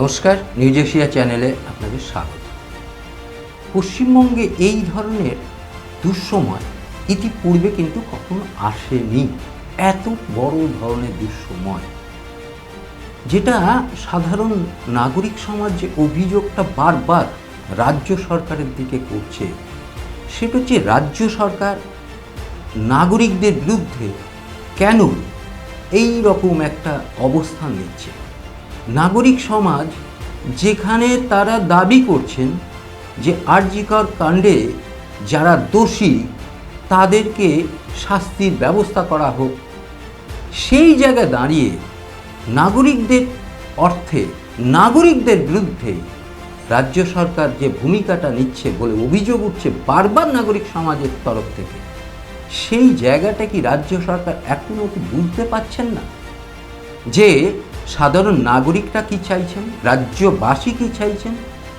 নমস্কার, news Asia চ্যানেলে আপনাদের স্বাগত। পশ্চিমবঙ্গে এই ধরনের দুঃসময় ইতিপূর্বে কিন্তু কখনো আসেনি এত বড় ধরনের দুঃসময়, যেটা সাধারণ নাগরিক সমাজ যে অভিযোগটা বারবার রাজ্য সরকারের দিকে করছে, সেটা হচ্ছে রাজ্য সরকার নাগরিকদের বিরুদ্ধে কেন এই রকম একটা অবস্থান নিচ্ছে? নাগরিক সমাজ যেখানে তারা দাবি করছেন যে আরজিকর কাণ্ডে যারা দোষী, তাদেরকে শাস্তির ব্যবস্থা করা হোক। সেই জায়গায় দাঁড়িয়ে নাগরিকদের অর্থে, নাগরিকদের বিরুদ্ধে রাজ্য সরকার যে ভূমিকাটা নিচ্ছে বলে অভিযোগ উঠছে বারবার নাগরিক সমাজের তরফ থেকে, সেই জায়গাটা কি রাজ্য সরকার এখনও কি বুঝতে পারছেন না? যে সাধারণ নাগরিকরা কি চাইছেন? রাজ্যবাসী কি চাইছেন?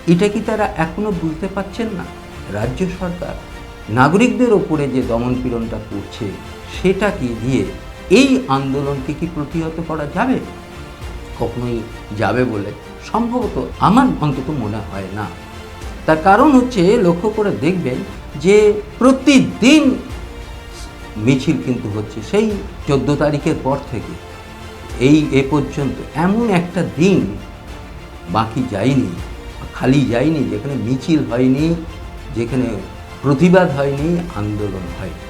এটা কি তারা এখনও বুঝতে পারছেন না? রাজ্য সরকার নাগরিকদের ওপরে যে দমন পীড়নটা করছে সেটা কি দিয়ে এই আন্দোলনকে কি প্রতিহত করা যাবে? কখনোই যাবে বলে সম্ভবত আমার অন্তত মনে হয় না। তার কারণ হচ্ছে, লক্ষ্য করে দেখবেন যে প্রতিদিন মিছিল কিন্তু হচ্ছে, সেই চোদ্দ তারিখের পর থেকে। এই এ পর্যন্ত। এমন একটা দিন বাকি যায়নি, খালি যায়নি, যেখানে মিছিল হয়নি, যেখানে প্রতিবাদ হয়নি, আন্দোলন হয়নি।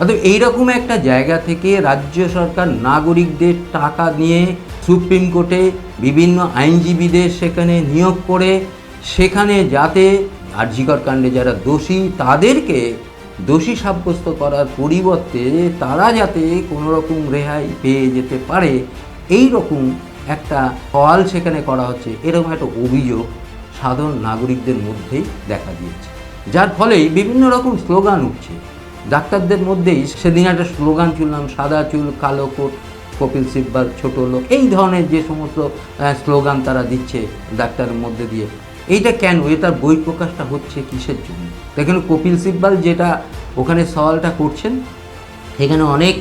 অতএব এইরকম একটা জায়গা থেকে রাজ্য সরকার, নাগরিকদের টাকা নিয়ে সুপ্রিম কোর্টে বিভিন্ন আইনজীবীদের সেখানে নিয়োগ করে, সেখানে যাতে আর্জিকর কাণ্ডে যারা দোষী, তাদেরকে দোষী সাব্যস্ত করার পরিবর্তে তারা যাতে কোনো রকম রেহাই পেয়ে যেতে পারে এই রকম একটা সওয়াল সেখানে করা হচ্ছে। এরকম একটা অভিযোগ সাধারণ নাগরিকদের মধ্যেই দেখা দিয়েছে। যার ফলেই বিভিন্ন রকম স্লোগান উঠছে। ডাক্তারদের মধ্যেই সেদিন একটা স্লোগান শুনলাম সাদা চুল, কালো কোট, কপিল সিব্বাল ছোট লোক, এই ধরনের যে সমস্ত স্লোগান তারা দিচ্ছে ডাক্তারের মধ্যে দিয়ে। এইটা কেন? এটার বই প্রকাশটা হচ্ছে কিসের জন্য? দেখেন কপিল সিব্বাল যেটা ওখানে সওয়ালটা করছেন, এখানে অনেক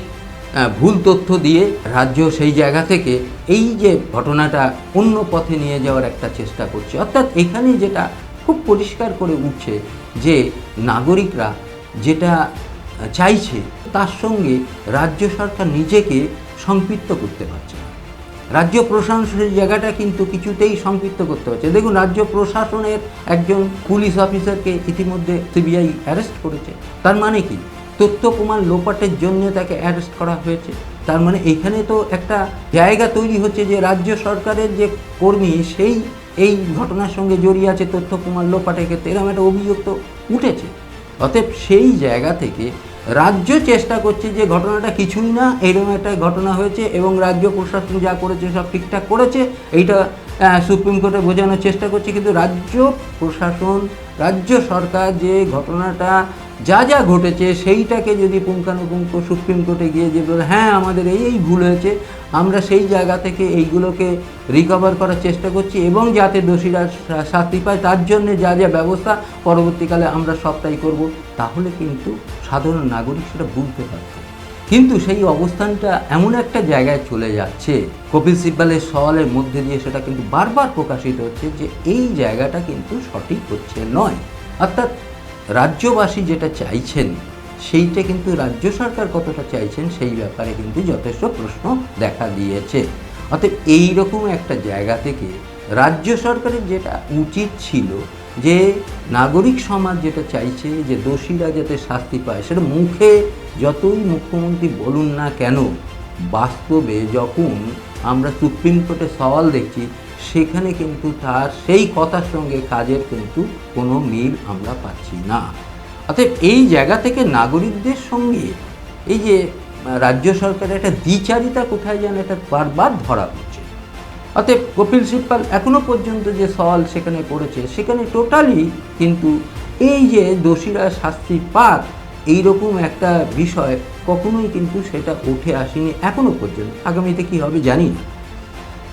ভুল তথ্য দিয়ে রাজ্য সেই জায়গা থেকে এই যে ঘটনাটা অন্য পথে নিয়ে যাওয়ার একটা চেষ্টা করছে। অর্থাৎ এখানে যেটা খুব পরিষ্কার করে উঠছে যে নাগরিকরা যেটা চাইছে, তার সঙ্গে রাজ্য সরকার নিজেকে সম্পৃক্ত করতে পারছে না। রাজ্য প্রশাসন সেই জায়গাটা কিন্তু কিছুতেই সম্পৃক্ত করতে হচ্ছে দেখুন, রাজ্য প্রশাসনের একজন পুলিশ অফিসারকে ইতিমধ্যে সিবিআই অ্যারেস্ট করেছে। তার মানে কি? তথ্য প্রমাণ লোপাটের জন্য তাকে অ্যারেস্ট করা হয়েছে। তার মানে এখানে তো একটা জায়গা তৈরি হচ্ছে যে রাজ্য সরকারের যে কর্মী, সেই এই ঘটনার সঙ্গে জড়িয়ে আছে তথ্য প্রমাণ লোপাটের ক্ষেত্রে। এরকম একটা অভিযোগ তো উঠেছে। অতএব সেই জায়গা থেকে রাজ্য চেষ্টা করছে যে ঘটনাটা কিছুই না, এরকম একটা ঘটনা হয়েছে এবং রাজ্য প্রশাসন যা করেছে, সব ঠিকঠাক করেছে, এইটা সুপ্রিম কোর্টে বোঝানোর চেষ্টা করছে। কিন্তু রাজ্য প্রশাসন, রাজ্য সরকার যে ঘটনাটা যা যা ঘটেছে সেইটাকে যদি পুঙ্খানুপুঙ্খ সুপ্রিম কোর্টে গিয়ে যে বলে হ্যাঁ আমাদের এই এই ভুল হয়েছে, আমরা সেই জায়গা থেকে এইগুলোকে রিকভার করার চেষ্টা করছি এবং যাতে দোষীরা শাস্তি পায়, তার জন্য যা যা ব্যবস্থা পরবর্তীকালে আমরা সবটাই করব, তাহলে কিন্তু সাধারণ নাগরিক সেটা বুঝতে পারবে কিন্তু সেই অবস্থানটা এমন একটা জায়গায় চলে যাচ্ছে, কপিল সিব্বালের সওয়ালের মধ্যে দিয়ে সেটা কিন্তু বারবার প্রকাশিত হচ্ছে যে এই জায়গাটা কিন্তু সঠিক হচ্ছে নয়। অর্থাৎ রাজ্যবাসী যেটা চাইছেন, সেইটা কিন্তু রাজ্য সরকার কতটা চাইছেন, সেই ব্যাপারে কিন্তু যথেষ্ট প্রশ্ন দেখা দিয়েছে। অতএব এইরকম একটা জায়গা থেকে রাজ্য সরকারের যেটা উচিত ছিল যে, নাগরিক সমাজ যেটা চাইছে যে, দোষীরা যাতে শাস্তি পায়, সেটা মুখে যতই মুখ্যমন্ত্রী বলুন না কেন, বাস্তবে যখন আমরা সুপ্রিম কোর্টে সওয়াল দেখছি সেখানে কিন্তু তার সেই কথার সঙ্গে কাজের কিন্তু কোনো মিল আমরা পাচ্ছি না। অতএব এই জায়গা থেকে নাগরিকদের সঙ্গে এই যে রাজ্য সরকারের একটা দ্বিচারিতা কোথায় যেন এটা বারবার ধরা পড়ছে। অতএব কপিল সিব্বাল এখনও পর্যন্ত যে সওয়াল সেখানে পড়েছে সেখানে টোটালি কিন্তু এই যে দোষীরা শাস্তি পাক, এইরকম একটা বিষয় কখনোই কিন্তু সেটা উঠে আসেনি এখনও পর্যন্ত। আগামীতে কি হবে জানি না।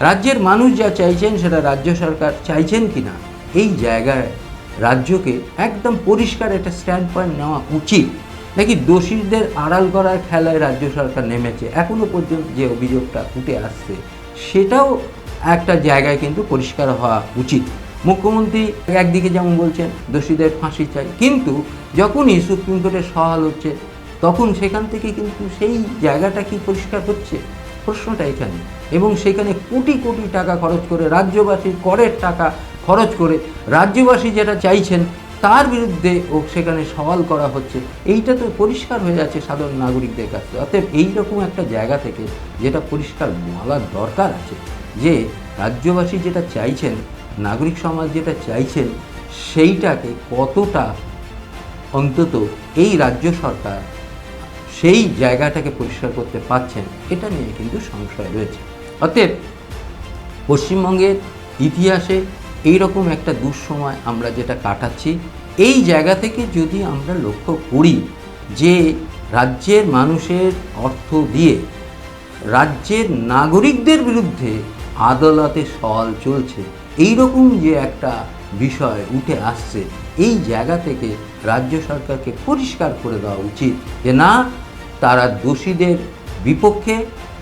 রাজ্যের মানুষ যা চাইছেন, সেটা রাজ্য সরকার চাইছেন কি না এই জায়গায় রাজ্যকে একদম পরিষ্কার একটা স্ট্যান্ড পয়েন্ট নেওয়া উচিত। নাকি দোষীদের আড়াল করার খেলায় রাজ্য সরকার নেমেছে? এখনও পর্যন্ত যে অভিযোগটা উঠে আসছে, সেটাও একটা জায়গায় কিন্তু পরিষ্কার হওয়া উচিত। মুখ্যমন্ত্রী একদিকে যেমন বলছেন, দোষীদের ফাঁসি চাই, কিন্তু যখনই সুপ্রিম কোর্টের সওয়াল হচ্ছে, তখন সেখান থেকে কিন্তু সেই জায়গাটা কি পরিষ্কার হচ্ছে? প্রশ্নটা এখানে। এবং সেখানে কোটি কোটি টাকা খরচ করে রাজ্যবাসীর করের টাকা খরচ করে রাজ্যবাসী যেটা চাইছেন, তার বিরুদ্ধে ও সেখানে সওয়াল করা হচ্ছে। এইটা তো পরিষ্কার হয়ে যাচ্ছে সাধারণ নাগরিকদের কাছে। অতএব এইরকম একটা জায়গা থেকে যেটা পরিষ্কার বলার দরকার আছে, যে রাজ্যবাসী যেটা চাইছেন, নাগরিক সমাজ যেটা চাইছেন, সেইটাকে কতটা অন্তত এই রাজ্য সরকার সেই জায়গাটাকে পরিষ্কার করতে পারছেন, এটা নিয়ে কিন্তু সংশয় রয়েছে। অতএব পশ্চিমবঙ্গের ইতিহাসে এই রকম একটা দুঃসময় আমরা যেটা কাটাচ্ছি, এই জায়গা থেকে যদি আমরা লক্ষ্য করি যে রাজ্যের মানুষের অর্থ দিয়ে রাজ্যের নাগরিকদের বিরুদ্ধে আদালতে সওয়াল চলছে এই রকম যে একটা বিষয় উঠে আসছে, এই জায়গা থেকে রাজ্য সরকারকে পরিষ্কার করে দেওয়া উচিত যে না তারা দোষীদের বিপক্ষে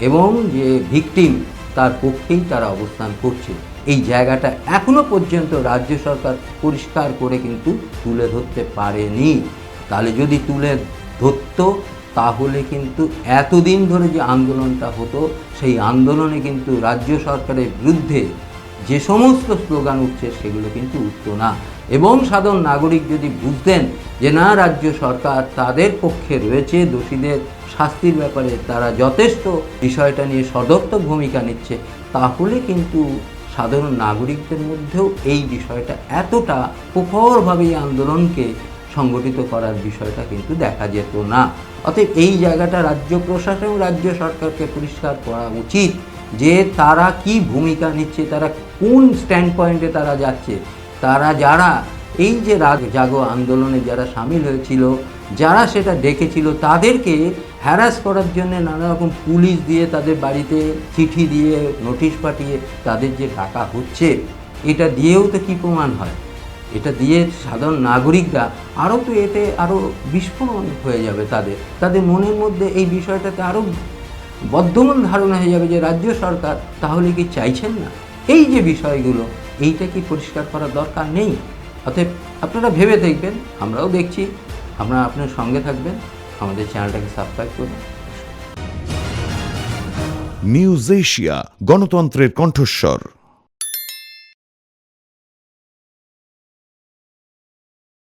এবং যে ভিকটিম, তার পক্ষেই তারা অবস্থান করছে। এই জায়গাটা এখনও পর্যন্ত রাজ্য সরকার পরিষ্কার করে কিন্তু তুলে ধরতে পারেনি। তাহলে যদি তুলে ধরতো, তাহলে কিন্তু এতদিন ধরে যে আন্দোলনটা হতো, সেই আন্দোলনে কিন্তু রাজ্য সরকারের বিরুদ্ধে যে সমস্ত স্লোগান উঠছে, সেগুলো কিন্তু উঠতো না। এবং সাধারণ নাগরিক যদি বুঝতেন যে না, রাজ্য সরকার তাদের পক্ষে রয়েছে, দোষীদের শাস্তির ব্যাপারে তারা যথেষ্ট বিষয়টা নিয়ে সদর্থক ভূমিকা নিচ্ছে, তাহলে কিন্তু সাধারণ নাগরিকদের মধ্যেও এই বিষয়টা এতটা প্রখরভাবে এই আন্দোলনকে সংগঠিত করার বিষয়টা কিন্তু দেখা যেত না। অতএব এই জায়গাটা রাজ্য প্রশাসন রাজ্য সরকারকে পরিষ্কার করা উচিত যে তারা কি ভূমিকা নিচ্ছে, তারা কোন স্ট্যান্ড পয়েন্টে তারা যাচ্ছে তারা যারা, এই যে রাগ জাগো আন্দোলনে যারা সামিল হয়েছিল, যারা সেটা ডেকেছিল তাদেরকে হ্যারাস করার জন্য নানা রকম পুলিশ দিয়ে তাদের বাড়িতে চিঠি দিয়ে নোটিশ পাঠিয়ে তাদের যে টাকা হচ্ছে, এটা দিয়েও তো কী প্রমাণ হয়? এটা দিয়ে সাধারণ নাগরিকরা আরও তো এতে আরও বিস্ফোরণ হয়ে যাবে তাদের। তাদের মনের মধ্যে এই বিষয়টাতে আরও বদ্ধমূল ধারণা হয়ে যাবে যে রাজ্য সরকার তাহলে কি চাইছেন না? এই যে বিষয়গুলো এইটা কি পরিষ্কার করার দরকার নেই? অতএব আপনারা ভেবে দেখবেন, আমরাও দেখছি, আমরা আপনার সঙ্গে থাকবেন, আমাদের চ্যানেলটাকে সাবস্ক্রাইব করুন। নিউজ এশিয়া, গণতন্ত্রের কণ্ঠস্বর।